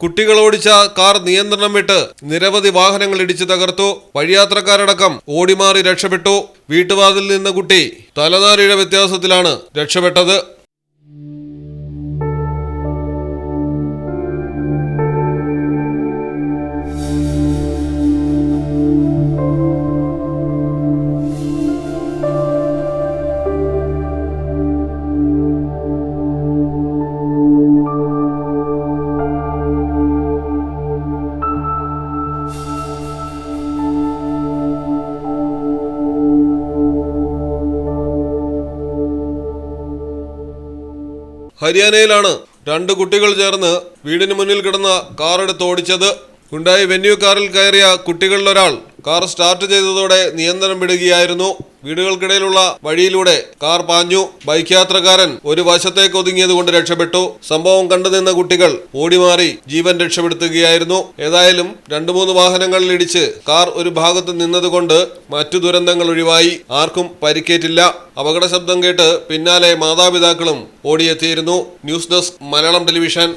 കുട്ടികൾ ഓടിച്ച കാർ നിയന്ത്രണം വിട്ട് നിരവധി വാഹനങ്ങൾ ഇടിച്ചു തകർത്തു. വഴിയാത്രക്കാരടക്കം ഓടിമാറി രക്ഷപ്പെട്ടു. വീട്ടുവാതിൽ നിന്ന കുട്ടി തലനാരിഴ വ്യത്യാസത്തിലാണ് രക്ഷപ്പെട്ടത്. ഹരിയാനയിലാണ് രണ്ട് കുട്ടികൾ ചേർന്ന് വീടിന് മുന്നിൽ കിടന്ന കാർ എടുത്ത് ഓടിച്ചത്. ഉണ്ടായി വെന്യൂ കാറിൽ കയറിയ കുട്ടികളിലൊരാൾ കാർ സ്റ്റാർട്ട് ചെയ്തതോടെ നിയന്ത്രണം വിടുകയായിരുന്നു. വീടുകൾക്കിടയിലുള്ള വഴിയിലൂടെ കാർ പാഞ്ഞു. ബൈക്ക് യാത്രക്കാരൻ ഒരു വശത്തേക്ക് ഒതുങ്ങിയത് കൊണ്ട് രക്ഷപ്പെട്ടു. സംഭവം കണ്ടുനിന്ന കുട്ടികൾ ഓടിമാറി ജീവൻ രക്ഷപ്പെടുത്തുകയായിരുന്നു. ഏതായാലും രണ്ടു മൂന്ന് വാഹനങ്ങളിൽ ഇടിച്ച് കാർ ഒരു ഭാഗത്ത് നിന്നതുകൊണ്ട് മറ്റു ദുരന്തങ്ങൾ ഒഴിവായി. ആർക്കും പരിക്കേറ്റില്ല. അപകട ശബ്ദം കേട്ട് പിന്നാലെ മാതാപിതാക്കളും ഓടിയെത്തിയിരുന്നു. News desk Malayalam television.